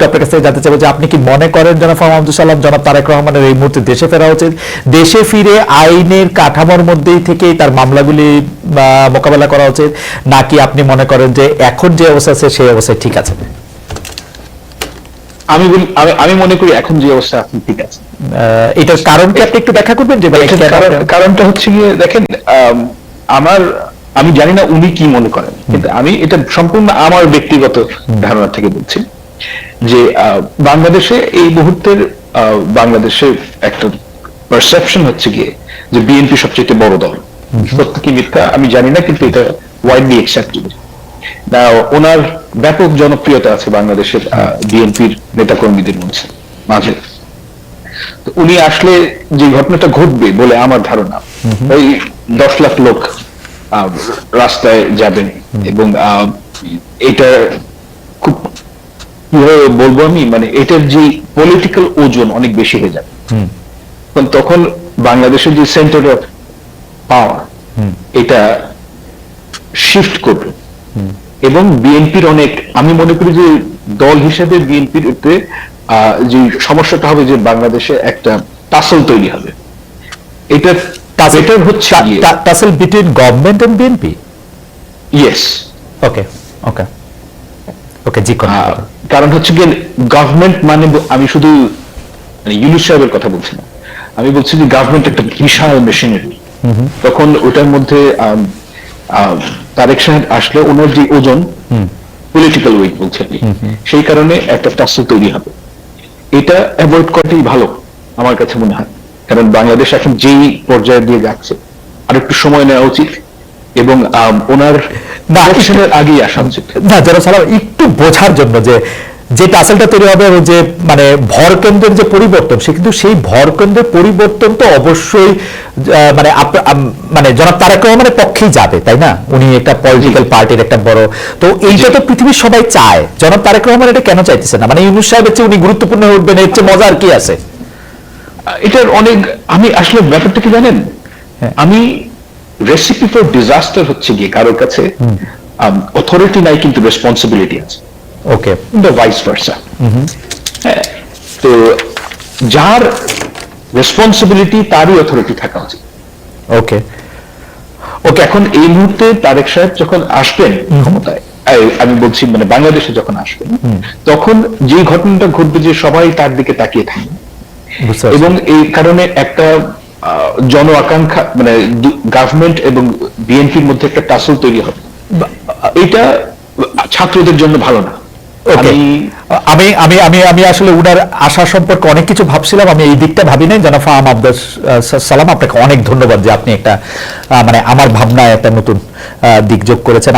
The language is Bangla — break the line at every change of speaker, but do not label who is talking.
একটু আপনার কাছে জানতে চাইব যে আপনি কি মনে করেন জনাব ফাহাম আব্দুল সালাম? জনাব তারেক রহমানের এই মুহূর্তে দেশে ফেরা উচিত। দেশে ফিরে আইনের কাঠামোর মধ্যেই থেকেই তার মামলাগুলি মোকাবেলা করা উচিত। নাকি আপনি মনে করেন যে এখন যে অবস্থা আছে সেই অবস্থায় ঠিক আছে?
আমি আমি- মনে করি এখন যে অবস্থা এখন ঠিক আছে।
এটার কারণ কি আপনি একটু ব্যাখ্যা করবেন যে
কারণ- কারণটা হচ্ছে গিয়ে দেখেন আম, আমার আমি জানি না উনি কি মনে করেন কিন্তু আমি এটা সম্পূর্ণ আমার ব্যক্তিগত ধারণা থেকে বলছি। যে বাংলাদেশে এই মুহূর্তের বাংলাদেশে একটা পারসেপশন হচ্ছে গিয়ে যে বিএনপি সবচেয়ে বড় দল। সত্য কি মিথ্যা? আমি জানি না কিন্তু এটা ওয়াইডলি অ্যাকসেপ্টেড না ওনার ব্যাপক জনপ্রিয়তা আছে বাংলাদেশের বিএনপির নেতাকর্মীদের মধ্যে মাঝে। তো উনি আসলে যে ঘটনাটা ঘটবে বলে আমার ধারণা ওই দশ লাখ লোক আহ, রাস্তায় যাবেন এবং আহ, এটা কীভাবে বলব আমি? মানে এটার যে পলিটিক্যাল ওজন অনেক বেশি হয়ে যাবে। তখন বাংলাদেশের যে সেন্টার অফ পাওয়ার এটা শিফট করবে। এবং বিএনপির অনেক আমি মনে করি যে দল হিসেবে বিএনপির যে সমস্যাটা হবে যে বাংলাদেশে একটা টাসল তৈরি হবে। এটা এটা হচ্ছে
tussle between government and BNP
yes
okay okay okay জি
কারণ হচ্ছে গিয়ে গভর্নমেন্ট মানে আমি শুধু মানে ইউনুস সাহেবের কথা বলছি না। আমি বলছি যে গভর্নমেন্ট একটা বিশাল মেশিনারি তখন ওটার মধ্যে তারেক সাহেব আসলে ওনার যে ওজন পলিটিক্যাল ওয়েট বলছি আপনি সেই কারণে একটা টাসল তৈরি হবে। এটা অ্যাভয়েড করাটাই ভালো আমার কাছে মনে হয়। কারণ বাংলাদেশ এখন যেই পর্যায়ে দিয়ে যাচ্ছে আর একটু সময় নেওয়া উচিত এবং ওনার আগেই আসা উচিত।
না যারা সালাম বোঝার জন্য যে যে টাসেলটা তৈরি হবে যে মানে ভর কেন্দ্রের যে পরিবর্তন সে কিন্তু সেই ভর কেন্দ্রের পরিবর্তন তো অবশ্যই মানে মানে জনাব তারেক রহমানের পক্ষেই যাবে তাই না? উনি একটা পলিটিক্যাল পার্টির একটা বড় তো এইটা তো পৃথিবীর সবাই চায়। জনাব তারেক রহমান এটা কেন চাইতেছে না? মানে ইউনুস সাহেবের চেয়ে উনি গুরুত্বপূর্ণ হয়ে উঠবেন এর চেয়ে মজার কি আছে?
এটার অনেক আমি আসলে ব্যাপারটা কি জানেন?
হ্যাঁ।
আমি রেসিপি ফর ডিজাস্টার হচ্ছে গিয়ে কারোর কাছে অথরিটি নাই কিন্তু রেসপন্সিবিলিটি আছে।
ওকে
দ্য ভাইস ভার্সা তো যার রেসপন্সিবিলিটি তারই অথরিটি থাকা উচিত।
ওকে
ওকে এখন এই মুহূর্তে তারেক সাহেব যখন আসবেন ক্ষমতায় আমি বলছি মানে বাংলাদেশে যখন আসবেন তখন যে ঘটনাটা ঘটবে যে সবাই তার দিকে তাকিয়ে থাকবে। এবং এই কারণে একটা জন আকাঙ্ক্ষা মানে গভর্নমেন্ট এবং বিএনপির মধ্যে একটা টাসল তৈরি হবে। এটা ছাত্রদের জন্য ভালো না। আমি
আমি আমি আমি আসলে উনার আশা সম্পর্কে অনেক কিছু ভাবছিলাম আমি এই দিকটা ভাবি নাই। জানা ফাহাম আব্দাস সালাম আপনাকে অনেক ধন্যবাদ যে আপনি একটা মানে আমার ভাবনায় একটা নতুন দিক যোগ করেছেন।